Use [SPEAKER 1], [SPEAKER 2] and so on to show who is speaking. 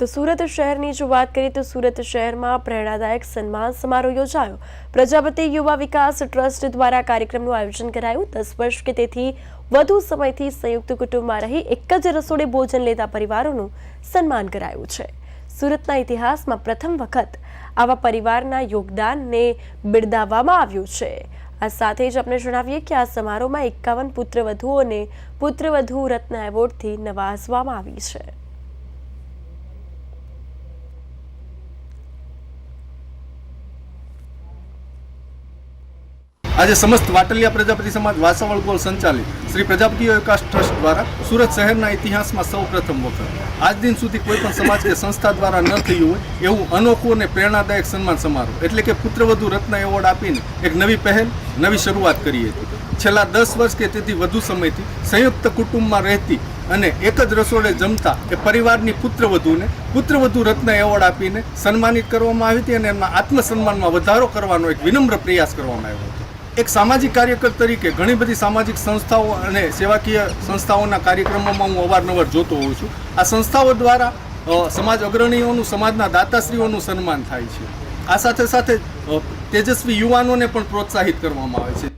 [SPEAKER 1] તો સુરત શહેરની જો વાત કરીએ તો સુરત શહેરમાં પ્રેરણાદાયક સન્માન સમારોહ યોજાયો. પ્રજાપતિ યુવા વિકાસ ટ્રસ્ટ દ્વારા કાર્યક્રમનું આયોજન કરાયું. દસ વર્ષ કે તેથી વધુ સમયથી સંયુક્ત કુટુંબમાં રહી એક જ રસોડે ભોજન લેતા પરિવારોનું સન્માન કરાયું છે. સુરતના ઇતિહાસમાં પ્રથમ વખત આવા પરિવારના યોગદાનને બિરદાવવામાં આવ્યું છે. આ સાથે જ આપણે જણાવીએ કે આ સમારોહમાં એકાવન પુત્રવધુઓને પુત્રવધુ રત્ન એવોર્ડથી નવાજવામાં આવી છે.
[SPEAKER 2] આજે સમસ્ત વાટલિયા પ્રજાપતિ સમાજ વાસાવળ ગોળ સંચાલિત. શ્રી પ્રજાપતિ વિકાસ ટ્રસ્ટ દ્વારા સુરત શહેરના ઇતિહાસમાં સૌ પ્રથમ વખત. આજ દિન સુધી કોઈ પણ સમાજ કે સંસ્થા દ્વારા ન થયું હોય એવું અનોખું અને પ્રેરણાદાયક સન્માન સમારોહ, એટલે કે પુત્રવધુ રત્ન એવોર્ડ આપીને એક નવી પહેલ, નવી શરૂઆત કરી હતી છેલ્લા દસ વર્ષ કે તેથી વધુ સમયથી સંયુક્ત કુટુંબમાં રહેતી અને એક જ રસોડે જમતા એ પરિવારની પુત્રવધુને પુત્રવધુ રત્ન એવોર્ડ આપીને સન્માનિત કરવામાં આવી હતી અને એમના આત્મસન્માનમાં વધારો કરવાનો એક વિનમ્ર પ્રયાસ કરવામાં આવ્યો હતો. એક સામાજિક કાર્યકર તરીકે ઘણી બધી સામાજિક સંસ્થાઓ અને સેવાકીય સંસ્થાઓના કાર્યક્રમોમાં હું અવારનવાર જોતો હોઉં છું. આ સંસ્થાઓ દ્વારા સમાજ અગ્રણીઓનું, સમાજના દાતાશ્રીઓનું સન્માન થાય છે. આ સાથે સાથે તેજસ્વી યુવાનોને પણ પ્રોત્સાહિત કરવામાં આવે છે.